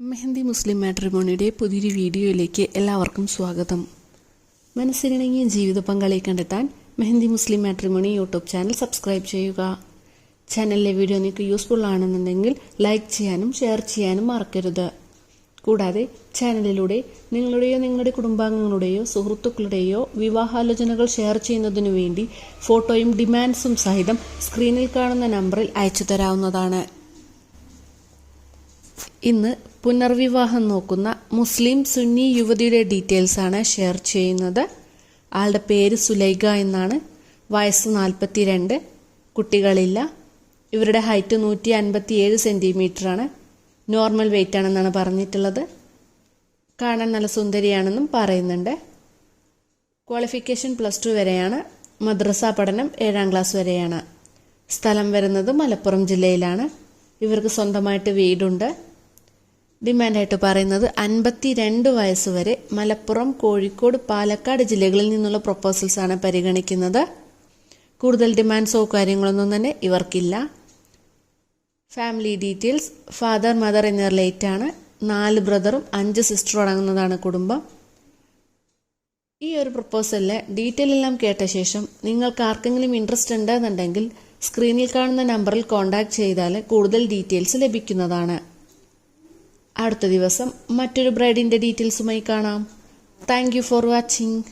മെഹന്തി മുസ്ലിം മാട്രിമോണിയുടെ പുതിയൊരു വീഡിയോയിലേക്ക് എല്ലാവർക്കും സ്വാഗതം. മനസ്സിനിണങ്ങിയ ജീവിത പങ്കാളിയെ കണ്ടെത്താൻ Mehandi Muslim matrimony YouTube channel subscribe ചെയ്യുക. ചാനലിലെ വീഡിയോ നിങ്ങൾക്ക് യൂസ്ഫുൾ ആണെന്നുണ്ടെങ്കിൽ ലൈക്ക് ചെയ്യാനും ഷെയർ ചെയ്യാനും മറക്കരുത്. കൂടാതെ ചാനലിലൂടെ നിങ്ങളുടെയോ നിങ്ങളുടെ കുടുംബാംഗങ്ങളുടെയോ സുഹൃത്തുക്കളുടെയോ വിവാഹാലോചനകൾ ഷെയർ ചെയ്യുന്നതിനു വേണ്ടി ഫോട്ടോയും ഡിമാൻഡ്സും സഹിതം സ്ക്രീനിൽ കാണുന്ന നമ്പറിൽ അയച്ചു തരാവുന്നതാണ് ഇന്ന് പുനർവിവാഹം നോക്കുന്ന മുസ്ലിം സുന്നി യുവതിയുടെ ഡീറ്റെയിൽസ് ആണ് ഷെയർ ചെയ്യുന്നത്. ആളുടെ പേര് സുലൈഖ എന്നാണ്. വയസ്സ് നാൽപ്പത്തിരണ്ട്. കുട്ടികളില്ല. ഇവരുടെ ഹൈറ്റ് നൂറ്റി അൻപത്തി ഏഴ് സെന്റിമീറ്റർ ആണ്. നോർമൽ വെയിറ്റ് ആണെന്നാണ് പറഞ്ഞിട്ടുള്ളത്. കാണാൻ നല്ല സുന്ദരിയാണെന്നും പറയുന്നുണ്ട്. ക്വാളിഫിക്കേഷൻ പ്ലസ് ടു വരെയാണ്. മദ്രസ പഠനം ഏഴാം ക്ലാസ് വരെയാണ്. സ്ഥലം വരുന്നത് മലപ്പുറം ജില്ലയിലാണ്. ഇവർക്ക് സ്വന്തമായിട്ട് വീടുണ്ട്. ഡിമാൻഡായിട്ട് പറയുന്നത് അൻപത്തി രണ്ട് വയസ്സ് വരെ മലപ്പുറം കോഴിക്കോട് പാലക്കാട് ജില്ലകളിൽ നിന്നുള്ള പ്രൊപ്പോസൽസ് ആണ് പരിഗണിക്കുന്നത്. കൂടുതൽ ഡിമാൻഡ്സോ കാര്യങ്ങളൊന്നും തന്നെ ഇവർക്കില്ല. ഫാമിലി ഡീറ്റെയിൽസ് ഫാദർ മദർ എന്നിവർ ലേറ്റ് ആണ്. നാല് ബ്രദറും അഞ്ച് സിസ്റ്ററും അടങ്ങുന്നതാണ് കുടുംബം. ഈ ഒരു പ്രപ്പോസലിലെ ഡീറ്റെയിൽ എല്ലാം കേട്ട ശേഷം നിങ്ങൾക്ക് ആർക്കെങ്കിലും ഇൻട്രസ്റ്റ് ഉണ്ടെന്നുണ്ടെങ്കിൽ സ്ക്രീനിൽ കാണുന്ന നമ്പറിൽ കോൺടാക്ട് ചെയ്താൽ കൂടുതൽ ഡീറ്റെയിൽസ് ലഭിക്കുന്നതാണ്. അടുത്ത ദിവസം മറ്റൊരു ബ്രൈഡിന്റെ ഡീറ്റെയിൽസുമായി കാണാം. Thank for watching